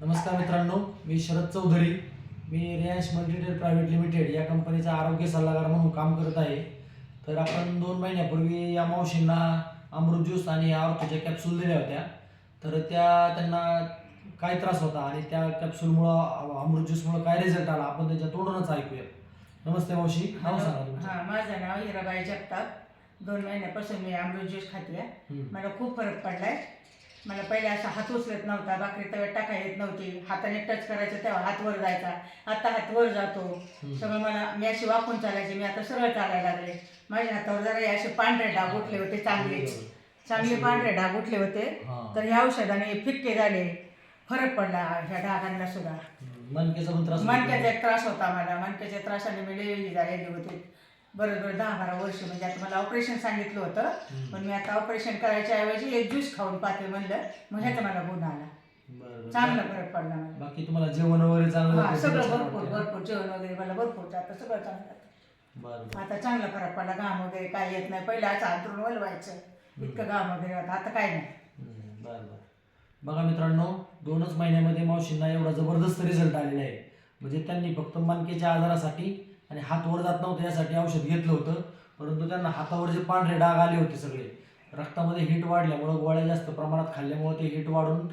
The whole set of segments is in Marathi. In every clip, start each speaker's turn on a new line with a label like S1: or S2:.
S1: नमस्कार मित्रांनो मी शरद चौधरी. मी रिलायन्स मल्टीटेल प्रायव्हेट लिमिटेड या कंपनीचा आरोग्य सल्लागार म्हणून काम करत आहे. तर आपण दोन महिन्यापूर्वी या मावशींना अमृत ज्यूस आणि आर्थोच्या कॅप्सूल दिल्या होत्या. तर त्या त्यांना काय त्रास होता आणि त्या कॅप्सूलमुळं अमृत ज्यूसमुळं काय रिझल्ट आला आपण त्यांच्या तोंडूनच ऐकूया नमस्ते मावशी नाव सांगा
S2: हा माझं नाव हिराबाई जगताप. दोन महिन्यापासून मी अमृत ज्यूस खाते. मला खूप फरक पडलाय. मला पहिले असा हात उचलत नव्हता भाकरी तव्यात टाका येत नव्हती. हाताने टच करायचं तेव्हा हात वर जायचा. आता हात वर जातो. सगळं मला मी अशी वाकून चालायचे मी आता सरळ चालायला लागले. माझ्या हातावर जरा हे असे पांढरे डाग उठले होते चांगले. चांगले पांढरे डाग उठले होते. तर ह्या औषधाने फिक्के झाले. फरक पडला ह्या डागांना सुद्धा.
S1: पण त्रास होतो.
S2: मणक्याचा एक त्रास होता मला. मणक्याच्या त्रासाने मी लई झालेली होते. बरोबर दहा बारा वर्ष. म्हणजे आता मला ऑपरेशन सांगितलं होतं. पण मी आता ऑपरेशन करायच्या ऐवजी एक ज्यूस खाऊन पाहते म्हणलं. मग ह्याचा मला गुण आला. चांगला फरक पडला मला.
S1: बाकी तुम्हाला जेवण वगैरे चांगलं
S2: हा सगळं भरपूर? भरपूर. जेवण वगैरे मला भरपूर आता सगळं चांगलं जातं.
S1: बरं बरं.
S2: आता चांगला फरक पडला. घाम वगैरे काय येत नाही. पहिलं असं अंतरून वलवायचं. इतकं घाम वगैरे होतं. आता काय नाही.
S1: हम्म, बरं बरं. बघा मित्रांनो दोनच महिन्यामध्ये मावशींना एवढा जबरदस्त रिझल्ट आलेला आहे. म्हणजे त्यांनी फक्त मणकेच्या आजारासाठी आणि हात वर जात नव्हते यासाठी औषध घेतलं होतं. परंतु त्यांना हातावर जे पांढरे डाग आले होते सगळे रक्तामध्ये हिट वाढल्यामुळं गोळ्या जास्त प्रमाणात खाल्ल्यामुळे ते हिट वाढून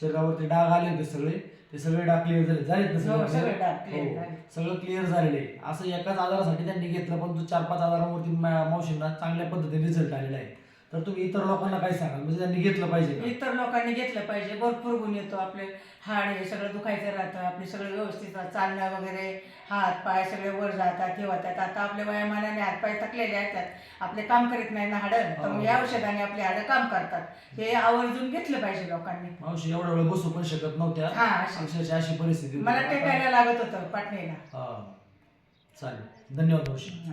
S1: शरीरावरती डाग आले होते सगळे. ते सगळे डाग क्लिअर झाले. झालेत ना
S2: हो,
S1: सगळे हो,
S2: झाले.
S1: सगळं क्लिअर झालेलं असं एकाच आजारासाठी त्यांनी घेतलं पण चार पाच आजारावरती मावशींना चांगल्या पद्धतीने रिझल्ट आलेला आहे. तर तुम्ही इतर लोकांना काय सांगाल? म्हणजे त्यांनी घेतलं पाहिजे का?
S2: इतर लोकांनी घेतलं पाहिजे. भरपूर गुण येतो आपले. हाड हे सगळं दुखायचं राहतं. आपले सगळं व्यवस्थित राहतं. चालणं वगैरे हात पाय सगळे वर जातात हे होतात. आता आपल्या वयामानाने हात पाय थकलेले असतात. आपले काम करीत नाही ना हाडं. तर मग या औषधाने आपले हाडं काम करतात. हे आवर्जून घेतलं पाहिजे लोकांनी.
S1: मावशी एवढा वेळ बसू पण शकत नव्हत्या.
S2: हा, अशी.
S1: अक्षरशः अशी परिस्थिती होती.
S2: मला
S1: आता-
S2: टेकायला लागत होतं पाटणीला
S1: हा. चालेल. धन्यवाद मावशी.
S2: हा.